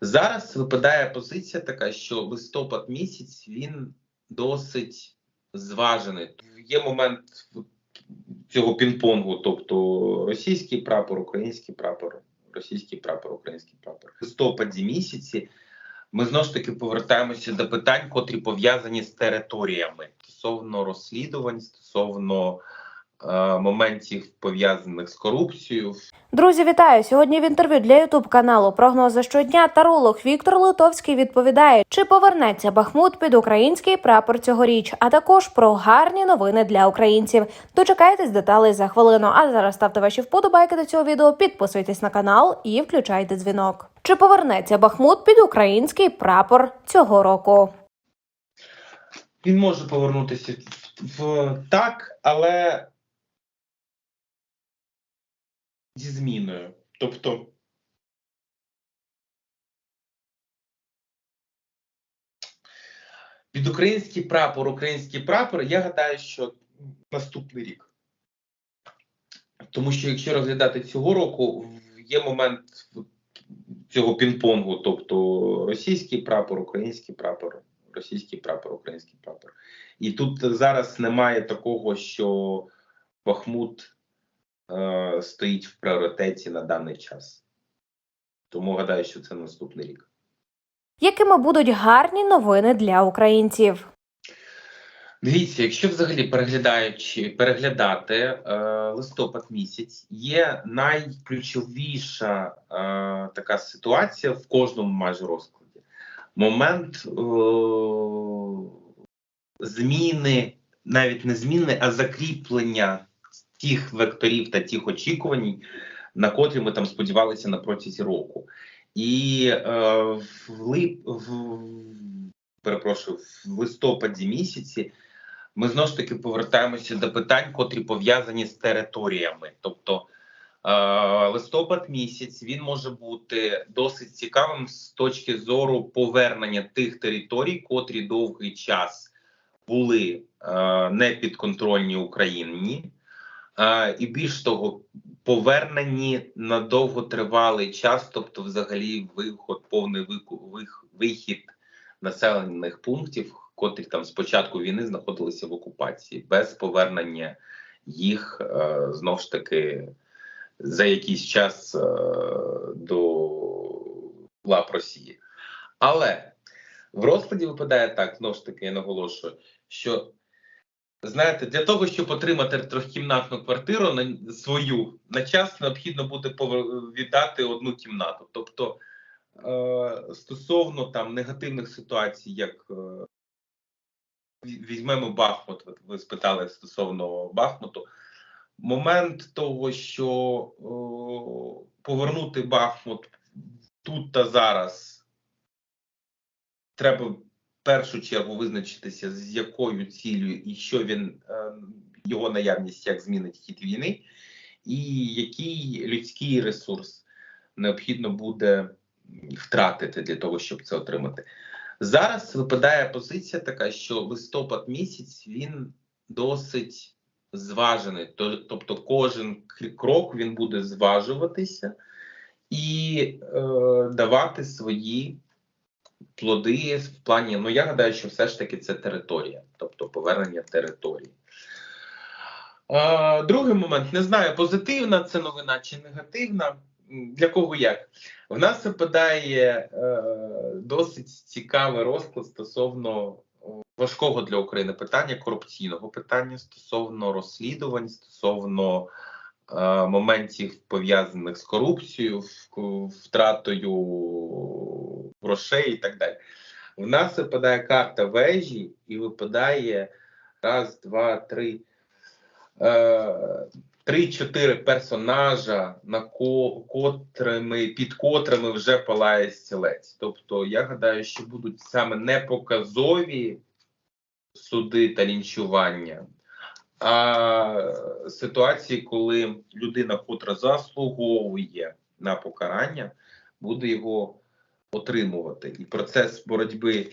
Зараз випадає позиція така, що листопад місяць він досить зважений. Є момент цього пінг-понгу, тобто російський прапор, український прапор, російський прапор, український прапор. В листопаді місяці ми знову ж таки повертаємося до питань, котрі пов'язані з територіями стосовно розслідувань, стосовно моментів пов'язаних з корупцією, Друзі, вітаю! Сьогодні в інтерв'ю для ютуб каналу Прогнози щодня таролог Віктор Литовський відповідає, чи повернеться Бахмут під український прапор цьогоріч, а також про гарні новини для українців. Дочекайтесь деталей за хвилину. А зараз ставте ваші вподобайки до цього відео, підписуйтесь на канал і включайте дзвінок. Чи повернеться Бахмут під український прапор цього року? Він може повернутися в, в так, але зі зміною. Тобто. Під український прапор, український прапор, я гадаю, що наступний рік. Тому що якщо розглядати цього року, є момент цього пінг-понгу, тобто російський прапор, український прапор, російський прапор, український прапор. І тут зараз немає такого, що Бахмут е, стоїть в пріоритеті на даний час. Тому гадаю, що це наступний рік. Якими будуть гарні новини для українців? Дивіться, якщо взагалі переглядаючи переглядати е, листопад місяць, є найключовіша е, така ситуація в кожному майже розкладі. Момент е, зміни, навіть не зміни, а закріплення тих векторів та тих очікувань, на котрі ми там сподівалися на протязі року. І е, в, лип, в, перепрошую, в листопаді місяці ми знову ж таки повертаємося до питань, котрі пов'язані з територіями. Тобто е, листопад місяць він може бути досить цікавим з точки зору повернення тих територій, котрі довгий час були е, не підконтрольні Україні, і більш того, повернені на довготривалий час, тобто, взагалі, виход, повний вихід населених пунктів, котрі там з початку війни знаходилися в окупації, без повернення їх е, знов ж таки за якийсь час е, до лап Росії. Але в розкладі випадає так, знову ж таки, я наголошую, що знаєте, для того, щоб отримати трьохкімнатну квартиру на свою на час необхідно буде віддати одну кімнату. Тобто е, стосовно там негативних ситуацій, як е, візьмемо Бахмут, ви спитали стосовно Бахмуту. Момент того, що о, повернути Бахмут тут та зараз, треба першу чергу визначитися, з якою цілею і що він, е, його наявність як змінить хід війни, і який людський ресурс необхідно буде втратити для того, щоб це отримати. Зараз випадає позиція така, що листопад місяць він досить зважений. Тобто кожен крок він буде зважуватися і е, давати свої плоди в плані. Ну я гадаю, що все ж таки це територія, тобто повернення території. Е, другий момент не знаю, позитивна це новина чи негативна. Для кого як? В нас випадає е, досить цікавий розклад стосовно важкого для України питання, корупційного питання стосовно розслідувань, стосовно е, моментів пов'язаних з корупцією, втратою грошей і так далі. В нас випадає карта вежі і випадає раз, два, три. Е, Три-чотири персонажа, на ко- котрими, під котрими вже палає стілець. Тобто, я гадаю, що будуть саме не показові суди та лінчування, а ситуації, коли людина, котра заслуговує на покарання, буде його отримувати. І процес боротьби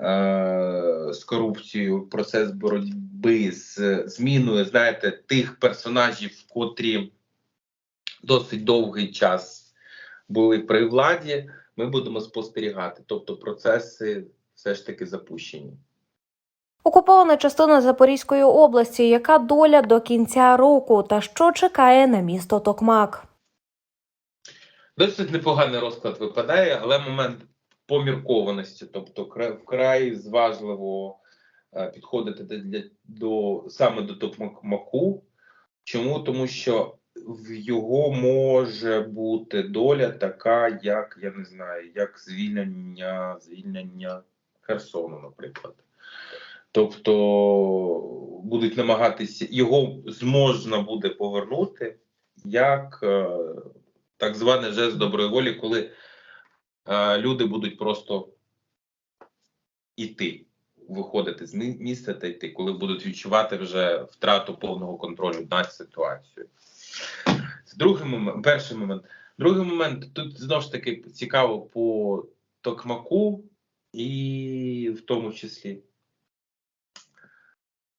е, з корупцією, процес боротьби з зміною, знаєте, тих персонажів, котрі досить довгий час були при владі, ми будемо спостерігати. Тобто процеси все ж таки запущені. Окупована частина Запорізької області. Яка доля до кінця року та що чекає на місто Токмак? Досить непоганий розклад випадає, але момент поміркованості, тобто вкрай зважливо е, підходити для, до саме до токмаку. Чому? Тому що в його може бути доля така, як я не знаю, як звільнення, звільнення Херсону, наприклад. Тобто будуть намагатися його зможна буде повернути як е, так званий жест доброї волі, коли е, люди будуть просто йти, виходити з мі- міста та йти, коли будуть відчувати вже втрату повного контролю над ситуацією. Це другий момент, перший момент. Другий момент тут знову ж таки цікаво по Токмаку, і в тому числі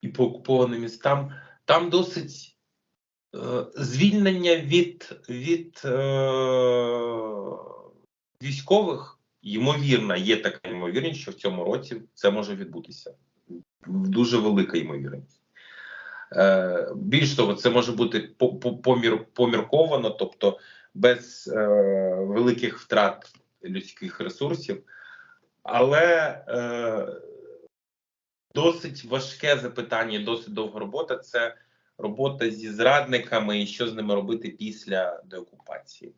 і по окупованим містам. Там досить звільнення від, від е, військових, ймовірно, є така ймовірність, що в цьому році це може відбутися. Дуже велика ймовірність. Е, більш того, це може бути по- по- помір, помірковано, тобто без е, великих втрат людських ресурсів, але е, досить важке запитання, досить довга робота це робота зі зрадниками і що з ними робити після деокупації.